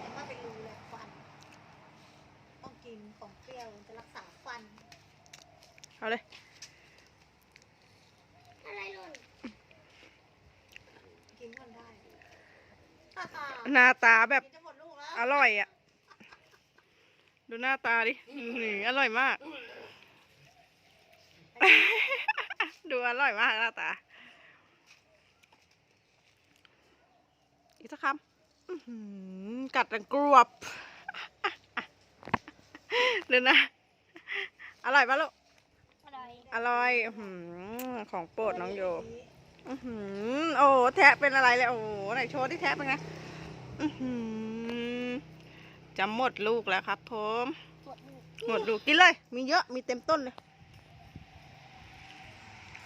แล้วก็เป็นรูเลยฟัน ต้องกินของเปรี้ยวจะรักษาฟัน เอาเลย อะไรหล่นกินมันได้หน้าตาแบบอร่อยอะ ดูหน้าตาดิหนึ่งอร่อยมาก ดูอร่อยมากหน้าตา อีกสักคำ กัดดังกรวบดูนะ อร่อยปะลูกอะไรอร่อยอื้อหือของโปรดน้องโยอื้อหือโอ้โหแทะเป็นอะไรเลยโอ้โหไหนโชว์ที่แทะเป็นไงอื้อหือจะหมดลูกแล้วครับผมปวดลูกหมดลูกกินเลย มีเยอะ มีเต็มต้นเลย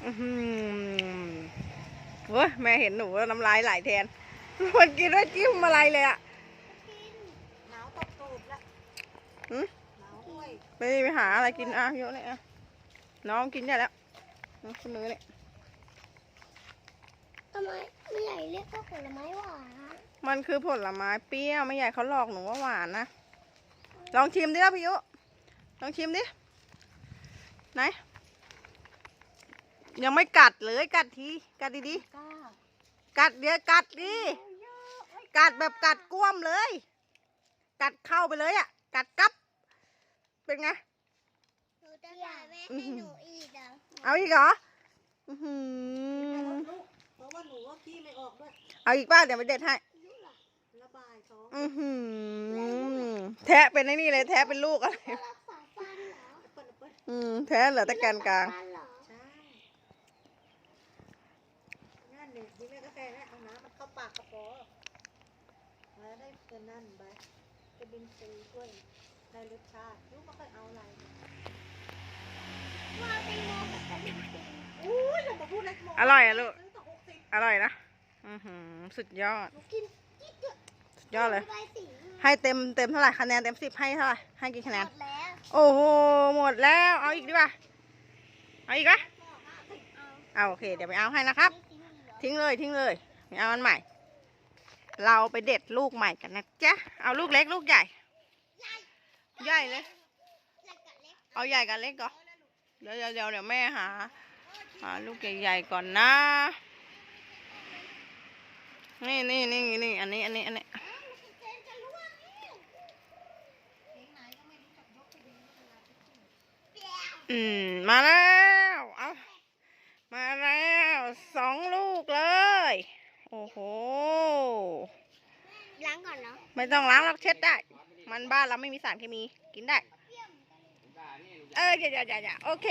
อือหือโอ้ยแม่เห็นหนูแล้วน้ำลายไหลแทน มันกินแล้วจิ้มอะไรเลยอะกินหนาวตบตูดละหืมหนาวด้วยไม่ได้ไปหาอะไรกินอะเยอะเลยอะน้องกินได้แล้วน้องคุณมือเนี่ยทำไมไม่ใหญ่เรียกว่าผลไม้หวานมันคือผลไม้เปรี้ยวไม่ใหญ่เขาหลอกหนูว่าหวานนะลองชิมดิแล้วพี่ยุลองชิมดิไหนยังไม่กัดเลยกัดทีกัดดีก้าๆกัดเดี๋ยวกัดดิ กัดแบบกัดก้วมเลย กัดเข้าไปเลยอะ กัดกับ เป็นไง หนูจะใส่แม่ให้หนูอีกอะเอาอีกเหรออื้อหืแต่อว่าลูกเพราะว่าหนูก็ขี้ไม่ออกด้วยเอาอีกป้าเดี๋ยวไปเด็ดให้ ระบายท้องอือหือแทะเป็นไอ้นี่เลย แทะเป็นลูกอะไรจะรักษาฟันเหรอเปิดเปิดอืมแทะเหลือแต่แกนกลาง ฟันเหรอใช่นั่นเนี่ยที่แม่กาแฟนะเอาน้ำมันเข้าปากกระป๋อ แล้วได้เป็นนั่นไปจะบินซีด้วยได้รสชาติลูกไม่ค่อยเอาอะไรว่าแตงโมกับตะลิงปิงอุ้ยอย่ามาพูดเลยโมอร่อยอะลูกซื้อต่อหกสิบอร่อยนะ อือหือสุดยอดหนูกินจิ๊กเดียวสุดยอดเลยได้สีให้เต็มเต็มเท่าไหร่คะแนนเต็มสิบให้เท่าไหร่ให้กี่คะแนน หมดแล้วโอ้โหหมดแล้ว เอาอีกดีกว่าเอาอีกปะเอาเอาโอเค เดี๋ยวไปเอาให้นะครับนี่ทิ้งเหรอทิ้งเลยทิ้งเลยไม่เอาอันใหม่ เราไปเด็ดลูกใหม่กันนะจ๊ะ เอาลูกเล็กลูกใหญ่ ใหญ่เลย เอาใหญ่กันเล็กก่อนเดี๋ยวเดี๋ยวเดี๋ยวเดี๋ยวแม่หาหาลูกใหญ่ๆก่อนนะ นี่นี่นี่นี่อันนี้อันนี้อันนี้อันนี้อืม มาแล้วเอามาแล้วสองลูกเลย โอ้โห ก่อนเนาะไม่ต้องล้างหรอกเช็ดได้ มันบ้านเราไม่มีสารเคมีกินได้ เออเดี๋ยวเดี๋ยวเดี๋ยวโอเค